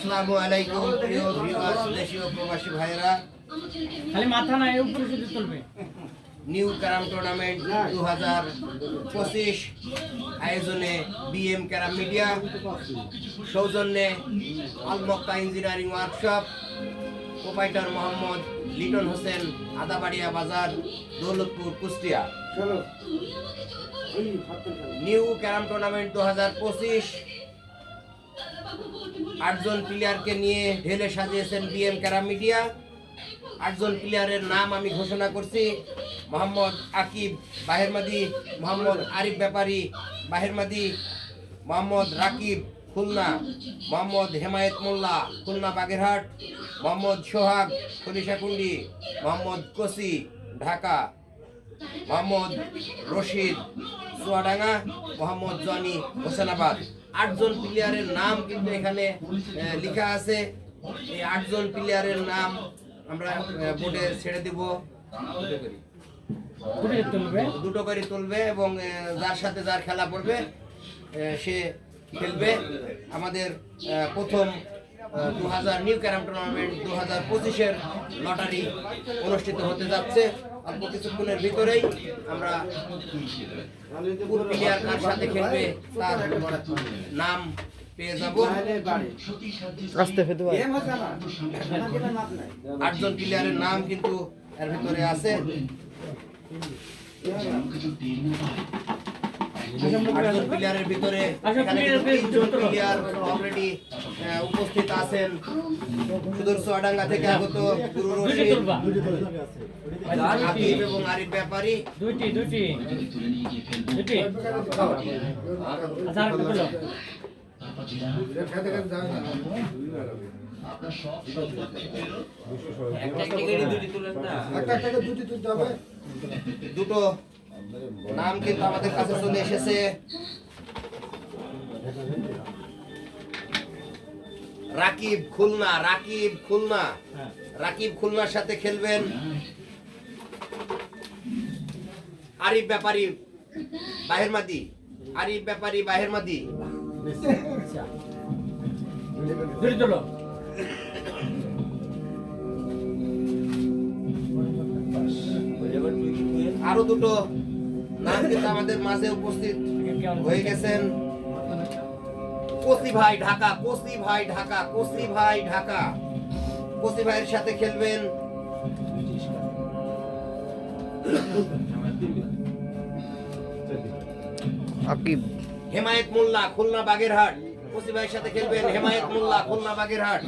আসসালামু আলাইকুম প্রিয় ভিউয়ার্স দেশীয় প্রবাসী ভাইয়েরা। খালি মাথা না এর উপরে শুধু চলবে নিউ ক্যারাম টুর্নামেন্ট দু হাজার পঁচিশ আয়োজনে বিএম ক্যারাম মিডিয়া সৌজন্যে আলমক্কা engineering workshop proprietor Mohammad Liton Hossain Adabaria বাজার Daulatpur Kushtia. New carrom tournament দু হাজার পঁচিশ আটজন প্লেয়ারকে নিয়ে ঢেলে সাজিয়েছেন বিএম ক্যারাম মিডিয়া আটজন প্লেয়ারের নাম আমি ঘোষণা করছি। মোহাম্মদ আকিব বাহেরমাদি মোহাম্মদ আরিফ ব্যাপারী বাহেরমাদি মোহাম্মদ রাকিব, খুলনা, মোহাম্মদ হেমায়েত মোল্লা, খুলনা বাগেরহাট, মোহাম্মদ সোহাগ, খলিশাকুন্ডি, মোহাম্মদ কসি, ঢাকা। মোহাম্মদ রশিদ চুয়াডাঙ্গা, মোহাম্মদ জনি হোসেনাবাদ। আটজন প্লেয়ারের নাম কিন্তু এখানে লেখা আছে। এই আটজন প্লেয়ারের নাম আমরা বোর্ডে ছেড়ে দিব। দুটো করে তুলবে এবং যার সাথে যার খেলা পড়বে সে খেলবে। আমাদের প্রথম দু হাজার নিউ ক্যারাম টুর্নামেন্ট দু হাজার পঁচিশের লটারি অনুষ্ঠিত হতে যাচ্ছে। অল্প কিছুক্ষণের ভিতরেই আমরা কোন প্লেয়ার কার সাথে খেলবে তার নাম পেয়ে যাব। আসতে ফেতে আটজন প্লেয়ারের নাম কিন্তু এর ভিতরে আছে। প্লেয়ারের ভিতরে। প্লেয়ার অলরেডি উপস্থিত আছেন। সুদূর থেকে আগত গুরু রশিদ আকিব এবং আরিফ ব্যাপারী। দুইটি দুইটি। দুইটি। আচ্ছা আরেকটা তুলো দুটো। নাম কিন্তু আমাদের কাছে চলে এসেছে। রাকিব খুলনা রাকিব খুলনা। রাকিব খুলনার সাথে খেলবেন। আরিফ ব্যাপারী বাহেরমাদি আরিফ ব্যাপারী বাহেরমাদি মাদি। আরও দুটো। নাম কিন্তু আমাদের মাঝে উপস্থিত হয়ে গেছেন। কোসি ভাই ঢাকা কোসি ভাই ঢাকা কোসি ভাই ঢাকা। কোসি ভাইয়ের সাথে খেলবেন। আকিব। হেমায়েত মোল্লা খুলনা বাগেরহাট। কোসি ভাইয়ের সাথে খেলবেন। হেমায়েত মোল্লা খুলনা বাগেরহাট।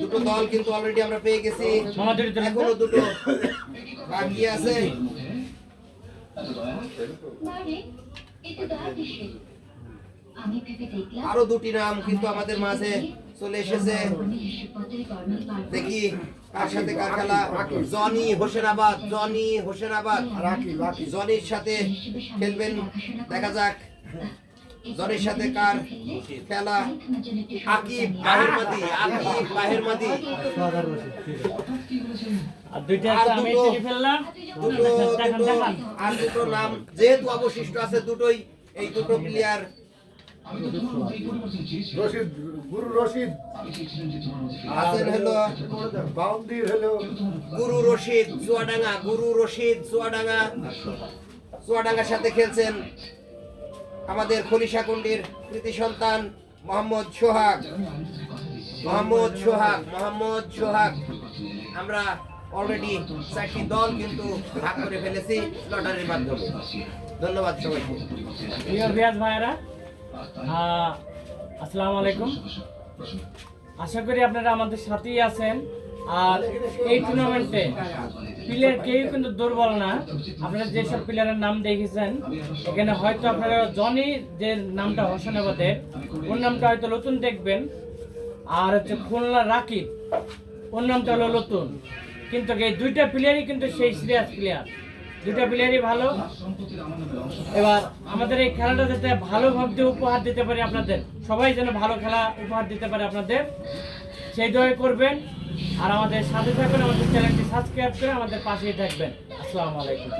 দুটো দল কিন্তু অলরেডি আমরা পেয়ে গেছি। এখনও দুটো বাকি আছে? দেখলাম। আরও দুটি নাম কিন্তু আমাদের মাঝে চলে এসেছে। দেখি কার সাথে কার খেলা? Johnny Hossainabad Johnny Hossainabad. জনির সাথে খেলবেন। দেখা যাক। জনির সাথে কার খেলা? আকিব বাহেরমাদি আকিব বাহেরমাদি আর দুইটা আছে আমি ফেললাম। দুটো দুটো আর দুটো নাম। যেহেতু অবশিষ্ট আছে দুটোই এই দুটো প্লেয়ার রশিদ গুরু রশিদ। আছেন হলো বাউন্ডির হলো গুরু রশিদ চুয়াডাঙ্গা গুরু রশিদ চুয়াডাঙ্গা। চুয়াডাঙ্গার সাথে খেলছেন আমাদের খলিশাকুন্ডির কৃতি সন্তান মোহাম্মদ সোহাগ। মোহাম্মদ সোহাগ মোহাম্মদ সোহাগ। আমরা অলরেডি চারটি দল কিন্তু ভাগ করে ফেলেছি লটারির মাধ্যমে। ধন্যবাদ সবাইকে। প্রিয় বিয়াজ আহ, আসসালামু আলাইকুম। আশা করি আপনারা আমাদের সাথেই আছেন। আর এই টুর্নামেন্টে প্লেয়ার কেউ কিন্তু দুর্বল না। আপনারা যেসব প্লেয়ারের নাম দেখেছেন, এখানে হয়তো আপনারা জনি যে নামটা হোসেনাবাদের ওর নামটা হয়তো নতুন দেখবেন। আর হচ্ছে খুলনা রাকিব, ওর নামটা হলো নতুন। কিন্তু এই দুইটা প্লেয়ারই কিন্তু সেই সিরিয়াস প্লেয়ার দুইটা প্লেয়ারই ভালো। এবার আমাদের এই খেলাটা যাতে ভালোভাবে উপহার দিতে পারি আপনাদের, সবাই যেন ভালো খেলা উপহার দিতে পারে আপনাদের, সেই দয় করবেন। আর আমাদের সাথে থাকবেন আমাদের চ্যানেলটি সাবস্ক্রাইব করে আমাদের পাশেই থাকবেন। আসসালামু আলাইকুম।